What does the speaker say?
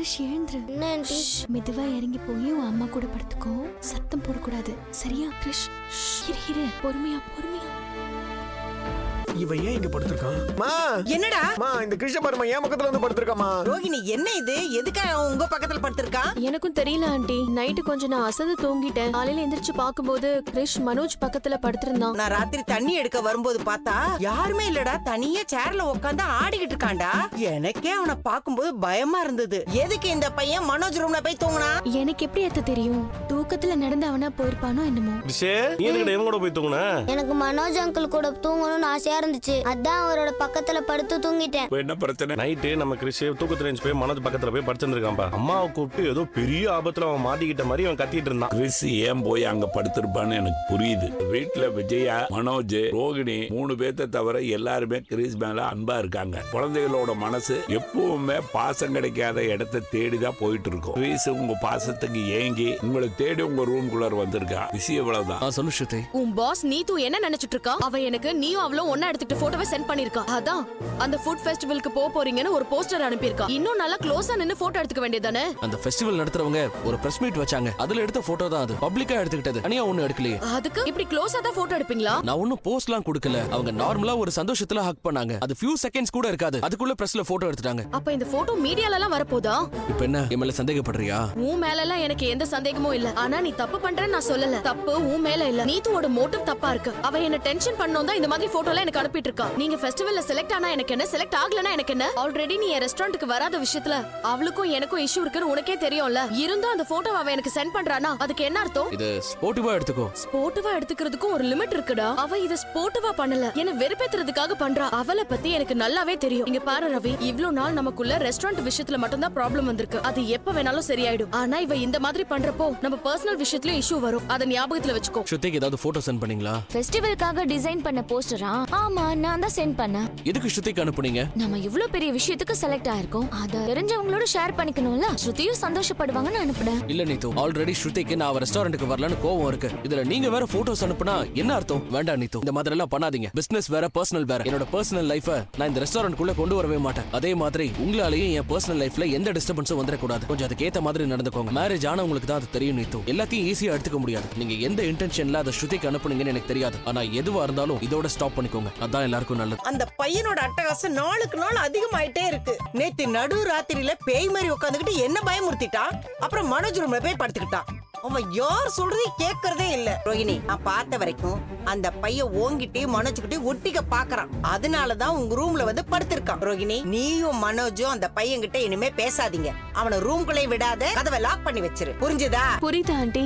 எழுந்துரு. மெதுவா இறங்கி போய் உன் அம்மா கூட படுத்துக்கோ. சத்தம் போடக்கூடாது. சரியா? கிருஷ் ஷ், இரு இரு. பொறுமையா பொறுமையா. இவன் ஏன் இங்க படுத்திருக்கான்? மா! என்னடா? மா இந்த கிருஷ்ண பரமா என் பக்கத்துல வந்து படுத்திருக்காமா ரோகிணி என்ன இது? எதுக்காக அவன் உங்க பக்கத்துல படுத்திருக்கான்? எனக்கும் தெரியல ஆண்டி. நைட்டு கொஞ்சம் நான் அசந்து தூங்கிட்டேன். காலையில எந்திரிச்சு பாக்கும்போது கிரிஷ் மனோஜ் பக்கத்துல படுத்திருந்தான். நான் ராத்திரி தண்ணி எடுக்க வரும்போது பார்த்தா யாருமே இல்லடா தனியா சேர்ல உட்காந்து ஆடிக்கிட்டு இருக்கான்டா. எனக்கே அவனை பார்க்கும்போது பயமா இருந்தது. எதுக்கு இந்த பையன் மனோஜ் ரூம்ல போய் தூங்கினா? எனக்கு எப்படி அத்த தெரியும்? தூக்கத்துல நடந்து அவனா போயிருப்பானோ என்னமோ. டிஷே நீ எதுக்கிட்ட இவன் கூட போய் தூங்குன? எனக்கு மனோஜ் அங்கிள் கூட தூங்கணும்னு ஆசையா இருந்துச்சு. அதான் அவரோட பக்கத்துல படுத்து தூங்கிட்டேன். என்ன பிரச்சனை? நைட்டு நம்ம கிறிஸ் தூக்கத்துல எழுந்து போய் மனோஜ் பக்கத்துல போய் படுத்திருக்கான்பா அம்மாவை கூப்பிட்டு ஏதோ பெரிய ஆபத்துல அவன் மாட்டிக்கிட்ட மாதிரி அவன் கத்திட்டு இருந்தான். கிறிஸ் ஏன் போய் அங்க படுத்திருப்பான்னு எனக்கு புரியுது. வீட்டுல விஜயா மனோஜ் ரோகிணி மூணு பேர்த்த தவிர எல்லாருமே கிறிஸ் மேல அன்பா இருக்காங்க. குழந்தைகளோட மனசு எப்பவுமே பாசம் கிடைக்காத இடத்தை தேடிதான் போயிட்டு இருக்கும் கிறிஸ் உங்க பாசத்துக்கு ஏங்கி உங்களை தேடி உங்க ரூம் குள்ளர் வந்திருக்கா. விஷயம் இவ்வளவுதான். சொல்லு உன் பாஸ் நீத்து என்ன நினைச்சிட்டு இருக்கா? அவ எனக்கு நீயும் அவளும் ஒன்னா எடுத்துட்டு போட்டோவை சென்ட் பண்ணிருக்கா அதான் அந்த ஃபுட் ஃபெஸ்டிவலுக்கு போக போறீங்கன்னு ஒரு போஸ்டர் அனுப்பியிருக்கா இன்னும் நல்லா க்ளோஸா நின்னு போட்டோ எடுத்துக்க வேண்டியதானே அந்த ஃபெஸ்டிவல் நடத்துறவங்க ஒரு பிரஸ் மீட் வச்சாங்க. அதுல எடுத்த போட்டோ தான் அது. பப்ளிக்கா எடுத்துக்கிட்டது. தனியா ஒண்ணு எடுக்கலையே. அதுக்கு? இப்படி க்ளோஸா தான் போட்டோ எடுப்பீங்களா? நான் ஒன்னும் போஸ்ட்லாம் கொடுக்கல. அவங்க நார்மலா ஒரு சந்தோஷத்துல ஹக் பண்ணாங்க. அது ஃபியூ செகண்ட்ஸ் கூட இருக்காது. அதுக்குள்ள பிரஸ்ல போட்டோ எடுத்துட்டாங்க. அப்ப இந்த போட்டோ மீடியால எல்லாம் வரப்போதா? இப்போ என்ன? என் மேல சந்தேகப்படுறியா? உன் மேல எல்லாம் எனக்கு எந்த சந்தேகமும் இல்ல. ஆனா நீ தப்பு பண்றேன்னு நான் சொல்லல. தப்பு உன் மேல இல்ல. நீத்துவோட மோட்டிவ் தப்பா இருக்கு. அவ என்ன டென்ஷன் பண்ணோம் தான் இந்த மாதிரி போட்டோ எல்லாம் எனக்கு அனுப்பிட்டு இருக்கா நீங்க ஃபெஸ்டிவல்ல செலக்ட் ஆனா எனக்கு என்ன? செலக்ட் ஆகலனா எனக்கு என்ன? ஆல்ரெடி நீ என் ரெஸ்டாரண்ட்டுக்கு வராத விஷயத்துல அவளுக்கும் எனக்கும் இஷ்யூ இருக்குன்னு உனக்கே தெரியும்ல. இருந்தும் அந்த போட்டோ அவ எனக்கு சென்ட் பண்றானா? அதுக்கு என்ன அர்த்தம்? இது ஸ்போர்ட்டிவா எடுத்துக்கோ. ஸ்போர்ட்டிவா எடுத்துக்கிறதுக்கும் ஒரு லிமிட் இருக்குடா. அவ இத ஸ்போர்ட்டிவா பண்ணல. என்ன வெறுப்பேத்துறதுக்காக பண்றா. அவளை பத்தி எனக்கு நல்லாவே தெரியும். இங்க பாரு ரவி இவ்ளோ நாள் நமக்குள்ள ரெஸ்டாரண்ட் விஷயத்துல மட்டும் தான் ப்ராப்ளம் வந்திருக்கு. அது எப்ப வேணாலும் சரியாயிடும். ஆனா இவ இந்த மாதிரி பண்றப்போ நம்ம பர்சனல் விஷயத்துலயும் இஷ்யூ வரும். அத ஞாபகத்துல வச்சுக்கோ. ஸ்ருதிக்கு ஏதாவது போட்டோ சென்ட் பண்ணீங்களா? ஃபெஸ்டிவலுக்காக டிசைன் பண்ண போஸ்டரா ஆமா நான் தான் சென்ட் பண்ணேன். எதுக்கு ஸ்ருதிக்கு அனுப்புனீங்க? நம்ம இவ்ளோ பெரிய விஷயத்துக்கு செலக்ட் ஆயிருக்கோம். அத தெரிஞ்சவங்களோட ஷேர் பண்ணிக்கணும்ல? ஸ்ருதியும் சந்தோஷப்படுவாங்கன்னு அனுப்புனேன். இல்ல நீத்து ஆல்ரெடி ஸ்ருதிக்கு நான் ரெஸ்டாரண்ட்டுக்கு வரலன்னு கோவம் இருக்கு. இதுல நீங்க வேற போட்டோஸ் அனுப்புனா என்ன அர்த்தம்? வேண்டாம் நீத்து இந்த மாதிரி எல்லாம் பண்ணாதீங்க. பிசினஸ் வேற பர்சனல் வேற. என்னோட பர்சனல் லைஃப நான் இந்த ரெஸ்டாரண்ட் குள்ள கொண்டு வரவே மாட்டேன். அதே மாதிரி உங்களாலேயும் என் பர்சனல் லைஃப்ல எந்த டிஸ்டர்பன்ஸும் வந்துடக்கூடாது கொஞ்சம் அதுக்கு ஏத்த மாதிரி நடந்துக்கோங்க. மேரேஜ் ஆனவங்களுக்கு தான் அது தெரியும் நீத்து எல்லாத்தையும் ஈஸியா எடுத்துக்க முடியாது. நீங்க எந்த இன்டென்ஷன்ல அதை ஸ்ருதிக்கு அனுப்புனீங்கன்னு எனக்கு தெரியாது. ஆனா எதுவா இருந்தாலும் இதோட ஸ்டாப் பண்ணிக்கோங்க. அதான் எல்லாருக்கும் நல்லது. அந்த பையனோட அட்டகாசம் நாளுக்கு நாள் அதிகமாயிட்டே இருக்கு. நேத்து நடு ராத்திரியில பேய் மாதிரி உட்காந்துக்கிட்டு என்ன பயமுறுத்திட்டான் அப்புறம் மனோஜ் ரூம்ல போய் படுத்துக்கிட்டான். அவன் யார் சொல்றதே கேக்குறதே இல்ல. ரோஹிணி நான் பார்த்த வரைக்கும் அந்த பையன் ஓங்கிட்டே மனோஜ்கிட்டே ஒட்டிக்க பாக்குறான். அதனாலதான் உங்க ரூம்ல வந்து படுத்திருக்கான். ரோஹிணி நீயும் மனோஜும் அந்த பையன்கிட்ட இனிமே பேசாதீங்க. அவனை ரூம்குள்ளே விடாத. கதவை லாக் பண்ணி வச்சிரு. புரிஞ்சுதா? புரியுது ஆண்டி.